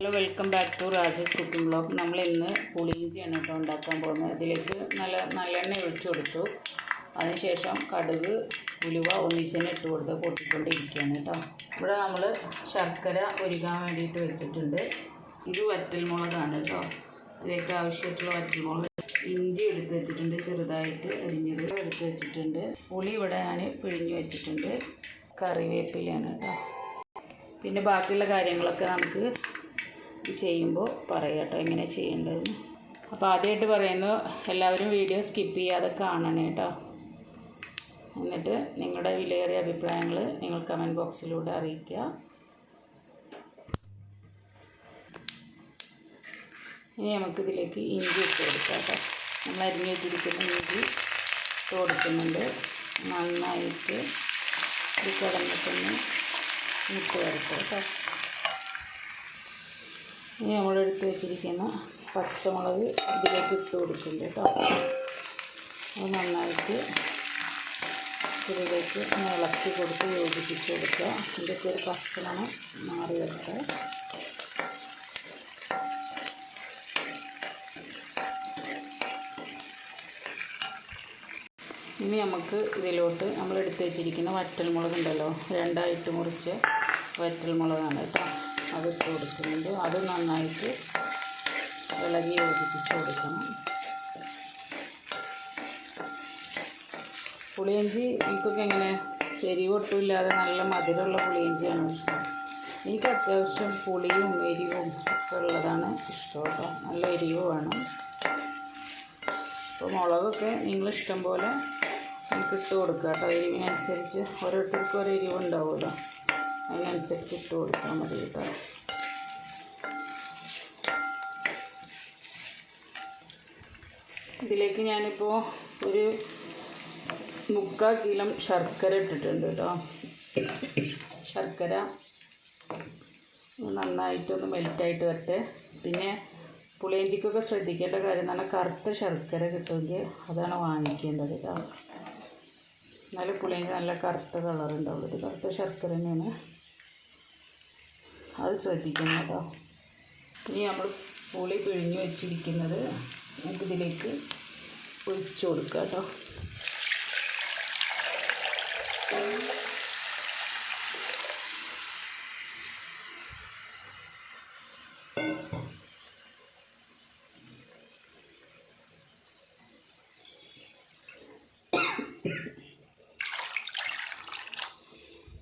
Hello welcome back to Raja's cooking blog നമ്മൾ ഇന്ന് പുളിയിഞ്ചിയാണ് കേട്ടോ ഉണ്ടാക്കാൻ പോകുന്നത്. അതിലേക്ക് നല്ല നല്ലെണ്ണ ഒഴിച്ചു കൊടുത്തു. അതിനുശേഷം കടുക് ഉലുവ ഒന്നിച്ചെന്നെ ഇട്ട് കൊടുത്ത് പൊട്ടിക്കൊണ്ടിരിക്കുകയാണ് കേട്ടോ. ഇവിടെ നമ്മൾ ശർക്കര ഒരുക്കാൻ വേണ്ടിയിട്ട് വെച്ചിട്ടുണ്ട്. ഇത് വറ്റൽമുളകാണ് കേട്ടോ. അതിലേക്ക് ആവശ്യമായിട്ടുള്ള വറ്റൽമുളക് ഇഞ്ചി എടുത്ത് വെച്ചിട്ടുണ്ട് ചെറുതായിട്ട് അരിഞ്ഞത് എടുത്ത് വെച്ചിട്ടുണ്ട്. പുളി ഇവിടെ ഞാൻ പിഴിഞ്ഞ് വെച്ചിട്ടുണ്ട്. കറിവേപ്പിലയാണ് കേട്ടോ. പിന്നെ ബാക്കിയുള്ള കാര്യങ്ങളൊക്കെ നമുക്ക് ചെയ്യുമ്പോൾ പറയാം കേട്ടോ എങ്ങനെ ചെയ്യേണ്ടതെന്ന്. അപ്പോൾ ആദ്യമായിട്ട് പറയുന്നു എല്ലാവരും വീഡിയോ സ്കിപ്പ് ചെയ്യാതെ കാണണേ കേട്ടോ. എന്നിട്ട് നിങ്ങളുടെ വിലയേറിയ അഭിപ്രായങ്ങൾ നിങ്ങൾ കമന്റ് ബോക്സിലൂടെ അറിയിക്കുക. ഇനി നമുക്കിതിലേക്ക് ഇഞ്ചി ഇട്ട് കൊടുക്കാം കേട്ടോ. നമ്മൾ അരിഞ്ഞ് വെച്ചിരിക്കുന്ന ഇഞ്ചി കൊടുക്കുന്നുണ്ട്. നന്നായിട്ട് ഇത് കിടന്നിട്ടൊന്ന് ഇട്ട് വരട്ടെ കേട്ടോ. ഇനി നമ്മളെടുത്ത് വെച്ചിരിക്കുന്ന പച്ചമുളക് ഇതിലേക്ക് ഇട്ട് കൊടുക്കുന്നുണ്ട് കേട്ടോ. അത് നന്നായിട്ട് ഇതിലേക്ക് ഇളക്കി കൊടുത്ത് യോജിപ്പിച്ച് കൊടുക്കുക. ഇതിന്റെ ഒരു പച്ചമണം മാറി വരട്ടെ. ഇനി നമുക്ക് ഇതിലോട്ട് നമ്മൾ എടുത്ത് വെച്ചിരിക്കുന്ന വറ്റൽമുളക് ഉണ്ടല്ലോ രണ്ടായിട്ട് മുറിച്ച് വറ്റൽമുളകാണ് കേട്ടോ. അത് ഇട്ട് കൊടുക്കുന്നുണ്ട്. അത് നന്നായിട്ട് ഇളകി യോജിപ്പിച്ച് കൊടുക്കണം. പുളിയഞ്ചി എനിക്കൊക്കെ എങ്ങനെ എരിവൊട്ടും ഇല്ലാതെ നല്ല മധുരമുള്ള പുളിയഞ്ചിയാണ് ഇഷ്ടം. എനിക്ക് അത്യാവശ്യം പുളിയും എരിവും ഒക്കെ ഉള്ളതാണ് ഇഷ്ടം നല്ല എരിവ് വേണം. അപ്പോൾ മുളകൊക്കെ നിങ്ങൾ ഇഷ്ടം പോലെ എനിക്ക് ഇട്ട് കൊടുക്കുക കേട്ടോ. എരിവിനനുസരിച്ച് ഓരോരുത്തർക്കും ഓരോ എരിവ് ഉണ്ടാവുമല്ലോ അതിനനുസരിച്ച് ഇട്ട് കൊടുത്താൽ മതി കേട്ടോ. ഇതിലേക്ക് ഞാനിപ്പോൾ ഒരു മുക്കാൽ കിലോ ശർക്കര ഇട്ടിട്ടുണ്ട് കേട്ടോ. ശർക്കര നന്നായിട്ടൊന്ന് മെൽറ്റായിട്ട് വരട്ടെ. പിന്നെ പുളിയഞ്ചിക്കൊക്കെ ശ്രദ്ധിക്കേണ്ട കാര്യം എന്ന് പറഞ്ഞാൽ കറുത്ത ശർക്കര കിട്ടുമെങ്കിൽ അതാണ് വാങ്ങിക്കേണ്ടത് കേട്ടോ. എന്നാലും പുളിയഞ്ചി നല്ല കറുത്ത കളറുണ്ടാവുള്ളൂ ഇത് കറുത്ത ശർക്കര തന്നെയാണ്. അത് ശ്രദ്ധിക്കണം കേട്ടോ ഇനി നമ്മൾ പുളി പിഴിഞ്ഞ് വെച്ചിരിക്കുന്നത് നമുക്കിതിലേക്ക് ഒഴിച്ചു കൊടുക്കുക കേട്ടോ.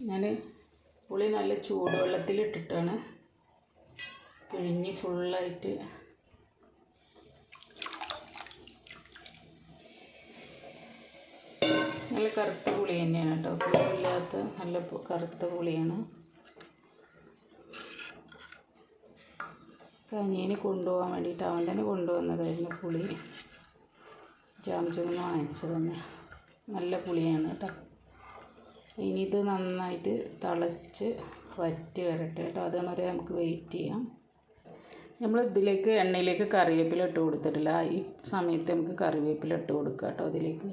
ഞാൻ പുളി നല്ല ചൂടുവെള്ളത്തിലിട്ടിട്ടാണ് പിഴിഞ്ഞ് ഫുള്ളായിട്ട് നല്ല കറുത്ത പുളി തന്നെയാണ് കേട്ടോ. പുളിയില്ലാത്ത നല്ല കറുത്ത പുളിയാണ്. കനിയന് കൊണ്ടുപോകാൻ വേണ്ടിയിട്ട് അവൻ തന്നെ കൊണ്ടുവന്നതായിരുന്നു പുളി. ജാംചൂന്ന് വാങ്ങിച്ചത് തന്നെ. നല്ല പുളിയാണ് കേട്ടോ. ഇനി ഇത് നന്നായിട്ട് തിളച്ച് വറ്റി വരട്ടെ കേട്ടോ. അത് വരെ നമുക്ക് വെയിറ്റ് ചെയ്യാം. നമ്മൾ ഇതിലേക്ക് എണ്ണയിലേക്ക് കറിവേപ്പില ഇട്ട് കൊടുത്തിട്ടില്ല. ഈ സമയത്ത് നമുക്ക് കറിവേപ്പില ഇട്ട് കൊടുക്കാം കേട്ടോ അതിലേക്ക്.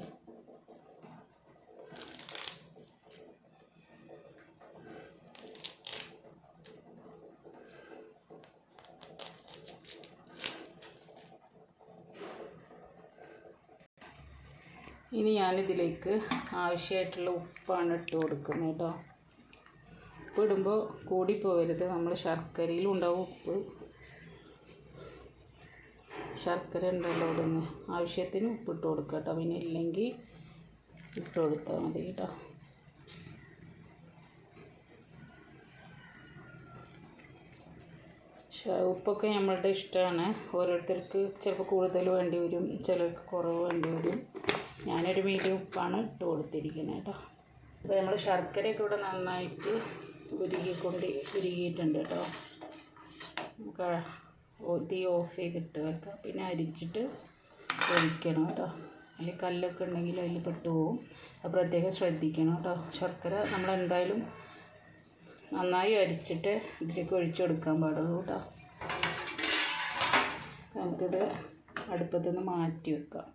ഇനി ഞാനിതിലേക്ക് ആവശ്യമായിട്ടുള്ള ഉപ്പാണ് ഇട്ട് കൊടുക്കുന്നത് കേട്ടോ. ഉപ്പ് ഇടുമ്പോൾ കൂടിപ്പോവരുത് നമ്മൾ ശർക്കരയിലും ഉണ്ടാവും ഉപ്പ്. ശർക്കര ഉണ്ടല്ലോ ഇടുന്ന് ആവശ്യത്തിന് ഉപ്പ് ഇട്ട് കൊടുക്കുക കേട്ടോ. പിന്നെ ഇല്ലെങ്കിൽ ഇട്ട് കൊടുത്താൽ മതി കേട്ടോ. ഉപ്പൊക്കെ നമ്മളുടെ ഇഷ്ടമാണ്. ഓരോരുത്തർക്ക് ചിലപ്പോൾ കൂടുതൽ വേണ്ടി വരും ചിലർക്ക് കുറവ് വേണ്ടി വരും. ഞാനൊരു മീഡിയം ഉപ്പാണ് ഇട്ട് കൊടുത്തിരിക്കുന്നത് കേട്ടോ. അപ്പോൾ നമ്മൾ ശർക്കരയൊക്കെ ഇവിടെ നന്നായിട്ട് ഉരുകിക്കൊണ്ട് ഉരുകിയിട്ടുണ്ട് കേട്ടോ. നമുക്ക് തീ ഓഫ് ചെയ്തിട്ട് വെക്കാം. പിന്നെ അരിച്ചിട്ട് ഒഴിക്കണം കേട്ടോ. അതിൽ കല്ലൊക്കെ ഉണ്ടെങ്കിൽ അതിൽ പെട്ടുപോകും അപ്പോൾ പ്രത്യേകം ശ്രദ്ധിക്കണം കേട്ടോ. ശർക്കര നമ്മളെന്തായാലും നന്നായി അരിച്ചിട്ട് ഇതിലേക്ക് ഒഴിച്ചു കൊടുക്കാൻ പാടുള്ളൂ കേട്ടോ. നമുക്കിത് അടുപ്പത്തുനിന്ന് മാറ്റി വെക്കാം.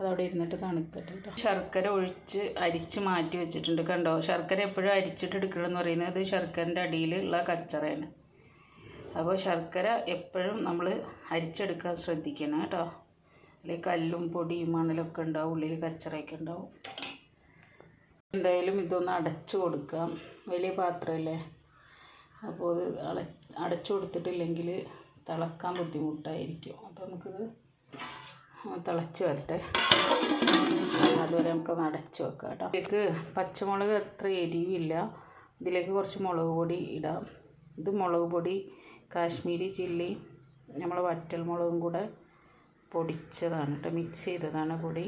അതവിടെ ഇരുന്നിട്ട് തണുക്കട്ടെ കേട്ടോ ശർക്കര ഒഴിച്ച് അരിച്ച് മാറ്റി വെച്ചിട്ടുണ്ട് കണ്ടോ? ശർക്കര എപ്പോഴും അരിച്ചിട്ട് എടുക്കണമെന്ന് പറയുന്നത് ശർക്കരന്റെ അടിയിലുള്ള കച്ചറയാണ്. അപ്പോൾ ശർക്കര എപ്പോഴും നമ്മൾ അരിച്ചെടുക്കാൻ ശ്രദ്ധിക്കണം കേട്ടോ. അല്ലെങ്കിൽ കല്ലും പൊടിയും മണലൊക്കെ ഉണ്ടാവും ഉള്ളിൽ കച്ചറയൊക്കെ ഉണ്ടാവും. എന്തായാലും ഇതൊന്ന് അടച്ചു കൊടുക്കാം. വലിയ പാത്രമല്ലേ? അപ്പോൾ അത് അട അടച്ചു കൊടുത്തിട്ടില്ലെങ്കിൽ തിളക്കാൻ ബുദ്ധിമുട്ടായിരിക്കും. അപ്പോൾ നമുക്കിത് തിളച്ച് വരട്ടെ. അതുവരെ നമുക്കൊന്ന് അടച്ച് വെക്കാം കേട്ടോ. ഇതിലേക്ക് പച്ചമുളക് അത്ര എരിവില്ല. ഇതിലേക്ക് കുറച്ച് മുളക് പൊടി ഇടാം. ഇത് മുളക് പൊടി കാശ്മീരി ചില്ലി നമ്മൾ വറ്റൽ മുളകും കൂടെ പൊടിച്ചതാണ് കേട്ടോ. മിക്സ് ചെയ്തതാണ് പൊടി.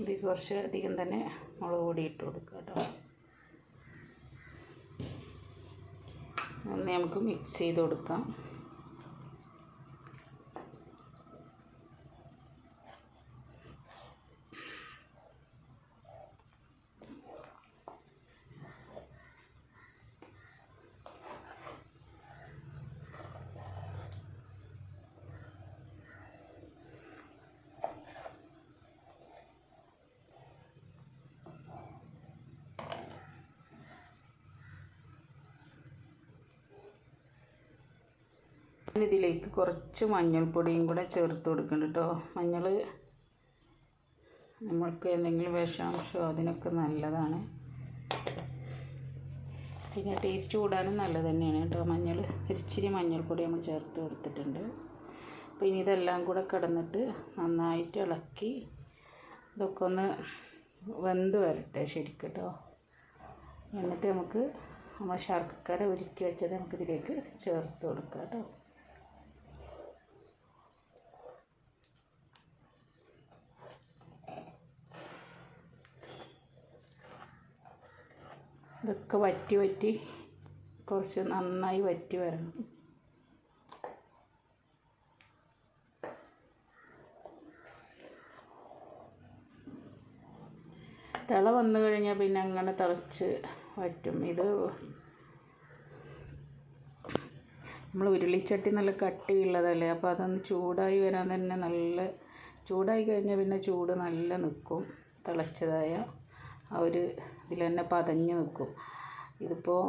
ഇതിൽ കുറച്ച് അധികം തന്നെ മുളക് പൊടി ഇട്ട് കൊടുക്കുക കേട്ടോ. ഒന്ന് നമുക്ക് മിക്സ് ചെയ്ത് കൊടുക്കാം. ഇതിലേക്ക് കുറച്ച് മഞ്ഞൾപ്പൊടിയും കൂടെ ചേർത്ത് കൊടുക്കണം കേട്ടോ മഞ്ഞൾ നമ്മൾക്ക് എന്തെങ്കിലും വിഷാംശമോ അതിനൊക്കെ നല്ലതാണ്. പിന്നെ ടേസ്റ്റ് കൂടാനും നല്ലത് തന്നെയാണ് കേട്ടോ മഞ്ഞൾ ഇച്ചിരി മഞ്ഞൾപ്പൊടി നമ്മൾ ചേർത്ത് കൊടുത്തിട്ടുണ്ട്. അപ്പോൾ ഇനി ഇതെല്ലാം കൂടെ കിടന്നിട്ട് നന്നായിട്ട് ഇളക്കി ഇതൊക്കെ ഒന്ന് വെന്ത് വരട്ടെ ശരിക്കും കേട്ടോ എന്നിട്ട് നമുക്ക് നമ്മൾ ശർക്കര ഉരുക്കി വെച്ചത് നമുക്കിതിലേക്ക് ചേർത്ത് കൊടുക്കാം കേട്ടോ ഇതൊക്കെ വറ്റി വറ്റി കുറച്ച് നന്നായി വറ്റി വരണം. തിള വന്നു കഴിഞ്ഞാൽ പിന്നെ അങ്ങനെ തിളച്ച് വറ്റും. ഇത് നമ്മൾ ഉരുളിച്ചട്ടി നല്ല കട്ടിയുള്ളതല്ലേ അപ്പോൾ അതൊന്ന് ചൂടായി വരാൻ തന്നെ നല്ല ചൂടായി കഴിഞ്ഞാൽ പിന്നെ ചൂട് നല്ല നിൽക്കും തിളച്ചതായ. ആ ഒരു ഇതിൽ തന്നെ പതഞ്ഞ് നിൽക്കും. ഇതിപ്പോൾ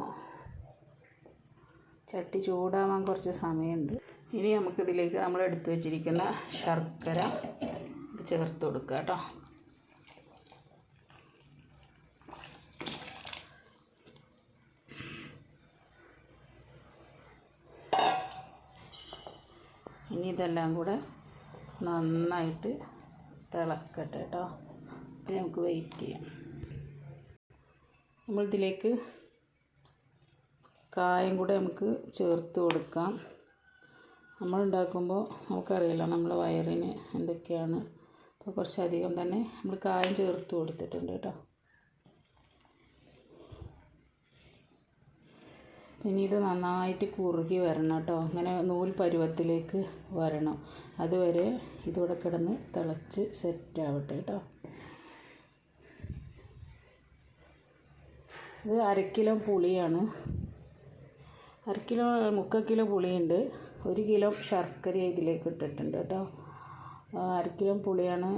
ചട്ടി ചൂടാവാൻ കുറച്ച് സമയമുണ്ട്. ഇനി നമുക്കിതിലേക്ക് നമ്മൾ എടുത്തു വച്ചിരിക്കുന്ന ശർക്കര ചേർത്ത് കൊടുക്കുക കേട്ടോ. ഇനി ഇതെല്ലാം കൂടെ നന്നായിട്ട് തിളക്കട്ടെ കേട്ടോ. നമുക്ക് വെയിറ്റ് ചെയ്യാം. നമ്മളിതിലേക്ക് കായം കൂടെ നമുക്ക് ചേർത്ത് കൊടുക്കാം. നമ്മൾ ഉണ്ടാക്കുമ്പോൾ നമുക്കറിയില്ല നമ്മളെ വയറിന് എന്തൊക്കെയാണ്. അപ്പോൾ കുറച്ചധികം തന്നെ നമ്മൾ കായം ചേർത്ത് കൊടുത്തിട്ടുണ്ട് കേട്ടോ. ഇനി ഇത് നന്നായിട്ട് കുറുകി വരണം കേട്ടോ. അങ്ങനെ നൂൽ പരുവത്തിലേക്ക് വരണം. അതുവരെ ഇതിവിടെ കിടന്ന് തിളച്ച് സെറ്റ് ആവട്ടെ കേട്ടോ. ഇത് അര കിലോ പുളിയാണ്. അര കിലോ മുക്കാൽ കിലോ പുളിയുണ്ട്. ഒരു കിലോ ശർക്കര ഇതിലേക്ക് ഇട്ടിട്ടുണ്ട് കേട്ടോ. അര കിലോ പുളിയാണ്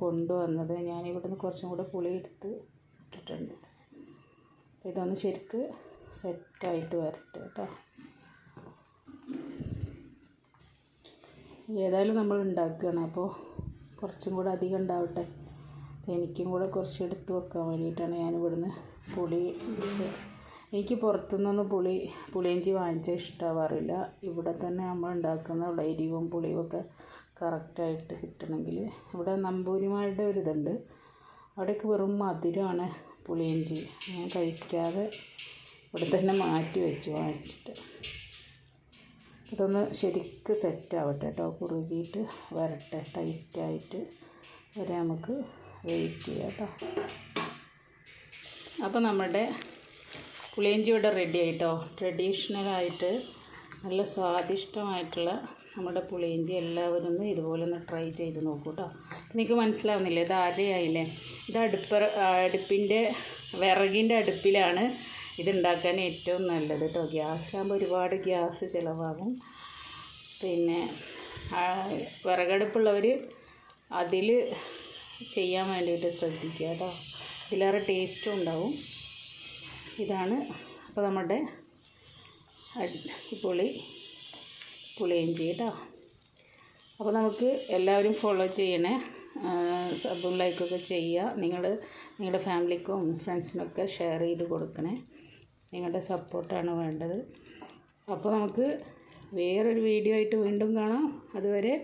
കൊണ്ടുവന്നത്. ഞാൻ ഇവിടുന്ന് കുറച്ചും കൂടെ പുളി എടുത്ത് ഇട്ടിട്ടുണ്ട്. ഇതൊന്ന് ശരിക്ക് സെറ്റായിട്ട് വരട്ടെ കേട്ടോ. ഏതായാലും നമ്മൾ ഉണ്ടാക്കുകയാണ്. അപ്പോൾ കുറച്ചും കൂടെ അധികം ഉണ്ടാവട്ടെ. എനിക്കും കൂടെ കുറച്ച് എടുത്ത് വെക്കാൻ വേണ്ടിയിട്ടാണ് ഞാൻ ഇവിടുന്ന് പുളി എനിക്ക് പുറത്തുനിന്നൊന്നും പുളി പുളിയിഞ്ചി വാങ്ങിച്ചാൽ ഇഷ്ടമാവാറില്ല ഇവിടെ തന്നെ നമ്മൾ ഉണ്ടാക്കുന്ന എരിവും പുളിയും ഒക്കെ കറക്റ്റായിട്ട് കിട്ടണമെങ്കിൽ ഇവിടെ നമ്പൂരിമാരുടെ ഒരു ഇതുണ്ട്. അവിടേക്ക് വെറും മധുരമാണ് പുളിയിഞ്ചി. ഞാൻ കഴിക്കാതെ ഇവിടെ തന്നെ മാറ്റി വെച്ച് വാങ്ങിച്ചിട്ട്. ഇതൊന്ന് ശരിക്ക് സെറ്റാവട്ടെ കേട്ടോ കുറുകിയിട്ട് വരട്ടെ. ടൈറ്റായിട്ട് വരെ നമുക്ക് വെയിറ്റ് ചെയ്യാം കേട്ടോ അപ്പോൾ നമ്മുടെ പുളിയഞ്ചി ഇവിടെ റെഡി ആയിട്ടോ? ട്രഡീഷണലായിട്ട് നല്ല സ്വാദിഷ്ടമായിട്ടുള്ള നമ്മുടെ പുളിയിഞ്ചി എല്ലാവരും ഒന്ന് ഇതുപോലെ ഒന്ന് ട്രൈ ചെയ്ത് നോക്കൂ കേട്ടോ നിങ്ങൾക്ക് മനസ്സിലാവുന്നില്ലേ? ഇത് ആരെയായില്ലേ ഇത് അടുപ്പ അടുപ്പിന്റെ വിറകിന്റെ അടുപ്പിലാണ് ഇതുണ്ടാക്കാൻ ഏറ്റവും നല്ലത് കേട്ടോ ഗ്യാസിലാകുമ്പോൾ ഒരുപാട് ഗ്യാസ് ചിലവാകും. പിന്നെ വിറകടുപ്പുള്ളവർ അതിൽ ചെയ്യാൻ വേണ്ടിയിട്ട് ശ്രദ്ധിക്കുക കേട്ടോ ഇതിലേറെ ടേസ്റ്റും ഉണ്ടാവും. ഇതാണ് അപ്പോൾ നമ്മുടെ അടിപൊളി പുളിയിഞ്ചി കേട്ടോ. അപ്പോൾ നമുക്ക് എല്ലാവരും ഫോളോ ചെയ്യണേ. സബും ലൈക്കൊക്കെ ചെയ്യുക. നിങ്ങൾ നിങ്ങളുടെ ഫാമിലിക്കും ഫ്രണ്ട്സിനൊക്കെ ഷെയർ ചെയ്ത് കൊടുക്കണേ. നിങ്ങളുടെ സപ്പോർട്ടാണ് വേണ്ടത്. അപ്പോൾ നമുക്ക് വേറൊരു വീഡിയോ ആയിട്ട് വീണ്ടും കാണാം. അതുവരെ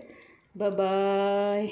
ബ ബായ്